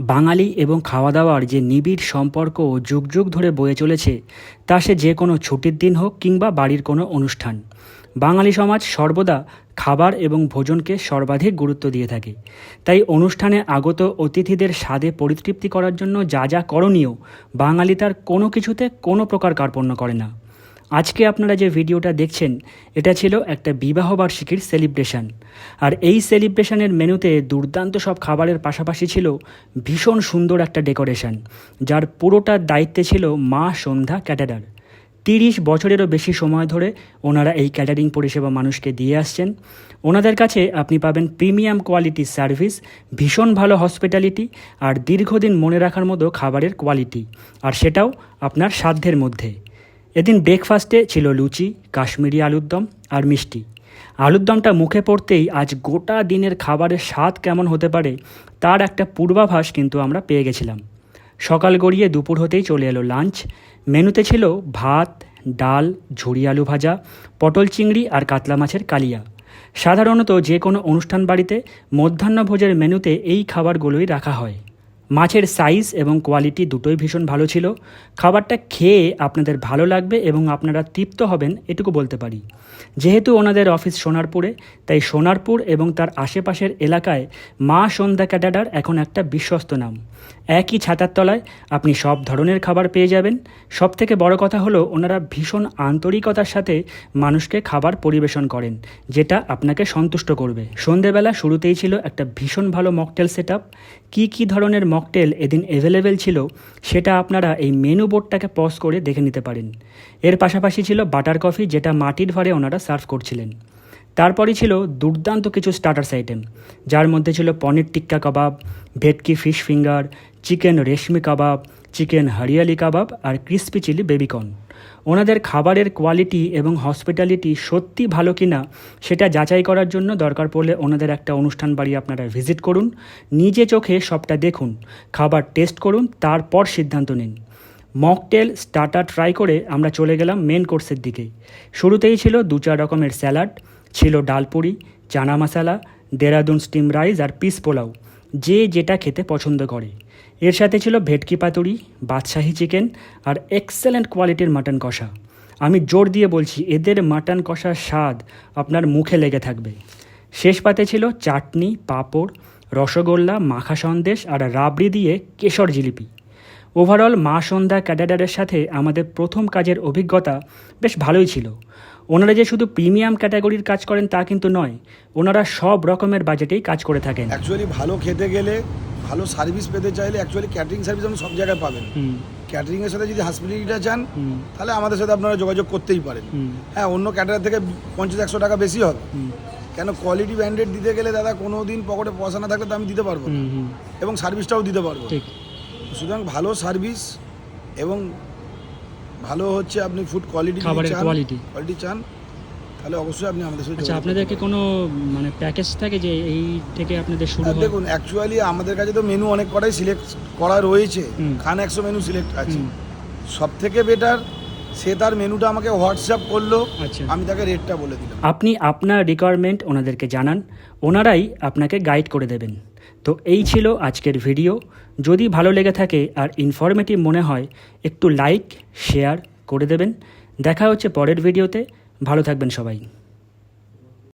বাঙালি এবং খাওয়া দাওয়ার যে নিবিড় সম্পর্ক ও যুগ যুগ ধরে বয়ে চলেছে, তা সে যে কোনো ছুটির দিন হোক কিংবা বাড়ির কোনো অনুষ্ঠান। বাঙালি সমাজ সর্বদা খাবার এবং ভোজনকে সর্বাধিক গুরুত্ব দিয়ে থাকে। তাই অনুষ্ঠানে আগত অতিথিদের স্বাদে পরিতৃপ্তি করার জন্য যা যা করণীয়, বাঙালি তার কোনো কিছুতে কোনো প্রকার কার্পণ্য করে না। আজকে আপনারা যে ভিডিওটা দেখছেন, এটা ছিল একটা বিবাহবার্ষিকীর সেলিব্রেশন আর এই সেলিব্রেশনের মেনুতে দুর্দান্ত সব খাবারের পাশাপাশি ছিল ভীষণ সুন্দর একটা ডেকোরেশন যার পুরোটার দায়িত্বে ছিল মা সন্ধ্যা ক্যাটারার। তিরিশ বছরেরও বেশি সময় ধরে ওনারা এই ক্যাটারিং পরিষেবা মানুষকে দিয়ে আসছেন। ওনাদের কাছে আপনি পাবেন প্রিমিয়াম কোয়ালিটির সার্ভিস ভীষণ ভালো হসপিটালিটি আর দীর্ঘদিন মনে রাখার মতো খাবারের কোয়ালিটি আর সেটাও আপনার সাধ্যের মধ্যে। এদিন ব্রেকফাস্টে ছিল লুচি, কাশ্মীরি আলুর দম আর মিষ্টি। আলুর দমটা মুখে পড়তেই আজ গোটা দিনের খাবারের স্বাদ কেমন হতে পারে তার একটা পূর্বাভাস কিন্তু আমরা পেয়ে গেছিলাম। সকাল গড়িয়ে দুপুর হতেই চলে এলো লাঞ্চ মেনুতে ছিল ভাত, ডাল ঝুড়ি আলু ভাজা, পটল চিংড়ি আর কাতলা মাছের কালিয়া। সাধারণত যে কোনো অনুষ্ঠান বাড়িতে মধ্যাহ্নভোজের মেনুতে এই খাবারগুলোই রাখা হয়। মাছের সাইজ এবং কোয়ালিটি দুটোই ভীষণ ভালো ছিল। খাবারটা খেয়ে আপনাদের ভালো লাগবে এবং আপনারা তৃপ্ত হবেন, এটুকু বলতে পারি। যেহেতু ওনাদের অফিস সোনারপুরে, তাই সোনারপুর এবং তার আশেপাশের এলাকায় মা সন্ধ্যা ক্যাটাডার এখন একটা বিশ্বস্ত নাম। একই ছাতার তলায় আপনি সব ধরনের খাবার পেয়ে যাবেন। সব থেকে বড় কথা হলো, ওনারা ভীষণ আন্তরিকতার সাথে মানুষকে খাবার পরিবেশন করেন, যেটা আপনাকে সন্তুষ্ট করবে। সন্ধেবেলা শুরুতেই ছিল একটা ভীষণ ভালো মকটেল সেট আপ কী কী ধরনের মকটেল এদিন অ্যাভেলেবেল ছিল, সেটা আপনারা এই মেনু বোর্ডটাকে পজ করে দেখে নিতে পারেন। এর পাশাপাশি ছিল বাটার কফি যেটা মাটির ভারে ওনারা সার্ভ করছিলেন। তারপরই ছিল দুর্দান্ত কিছু স্টার্টার্স আইটেম যার মধ্যে ছিল paneer tikka kebab, bhetki fish finger chicken reshmi kebab chicken hariyali kebab আর ক্রিস্পি চিলি বেবিকর্ন ওনাদের খাবারের কোয়ালিটি এবং হসপিটালিটি সত্যি ভালো কিনা সেটা যাচাই করার জন্য দরকার পড়লে ওনাদের একটা অনুষ্ঠান বাড়ি আপনারা ভিজিট করুন। নিজে চোখে সবটা দেখুন, খাবার টেস্ট করুন, তারপর সিদ্ধান্ত নিন। মকটেল স্টার্টার ট্রাই করে আমরা চলে গেলাম মেন কোর্সের দিকে। শুরুতেই ছিল দু চার রকমের স্যালাড ছিল ডালপুরি চানা মশালা, দেরাদুন স্টিম রাইস আর পিস পোলাও। যে যেটা খেতে পছন্দ করে। এর সাথে ছিল ভেটকি পাতুরি, বাদশাহি চিকেন আর এক্সেলেন্ট কোয়ালিটির মাটন কষা। আমি জোর দিয়ে বলছি, এদের মাটন কষার স্বাদ আপনার মুখে লেগে থাকবে। শেষ পাতে ছিল চাটনি, পাঁপড়, রসগোল্লা, মাখা সন্দেশ আর রাবড়ি দিয়ে কেশর জিলিপি। ওভারঅল মা সন্ধ্যা ক্যাডাডারের সাথে আমাদের প্রথম কাজের অভিজ্ঞতা বেশ ভালোই ছিল। ওনারা যে শুধু প্রিমিয়াম ক্যাটাগরির কাজ করেন তা কিন্তু নয়, ওনারা সব রকমের বাজেটেই কাজ করে থাকেন। অ্যাকচুয়ালি ভালো খেতে গেলে ভালো সার্ভিস পেতে চাইলে অ্যাকচুয়ালি ক্যাটারিং সার্ভিস আপনি সব জায়গায় পাবেন। ক্যাটারিংয়ের সাথে যদি হসপিটালিটিটা চান তাহলে আমাদের সাথে আপনারা যোগাযোগ করতেই পারেন। হ্যাঁ অন্য ক্যাটারার থেকে পঞ্চাশ একশো টাকা বেশি হবে। কেন কোয়ালিটি ব্র্যান্ডেড দিতে গেলে দাদা কোনো দিন পকেটে পয়সা না থাকলে তো আমি দিতে পারব না। এবং সার্ভিসটাও দিতে পারব সুতরাং ভালো সার্ভিস এবং ভালো হচ্ছে আপনি ফুড কোয়ালিটি কোয়ালিটি চান তাহলে অবশ্যই আপনি আমাদের সাথে আচ্ছা আপনাদের কি কোনো মানে প্যাকেজ থাকে যে এই থেকে আপনাদের শুরু হয়? দেখুন অ্যাকচুয়ালি আমাদের কাছে তো মেনু অনেক কটাই সিলেক্ট করা রয়েছে। খান একশো মেনু সিলেক্ট আছে। সব থেকে বেটার সে তার মেনুটা আমাকে হোয়াটসঅ্যাপ করল। আচ্ছা। আমি তাকে রেটটা বলে দিলাম। আপনি আপনার রিকোয়ারমেন্ট ওনাদেরকে জানান। ওনারাই আপনাকে গাইড করে দেবেন। তো এই ছিল আজকের ভিডিও যদি ভালো লেগে থাকে আর ইনফরমেটিভ মনে হয় একটু লাইক শেয়ার করে দেবেন। দেখা হচ্ছে পরের ভিডিওতে ভালো থাকবেন সবাই।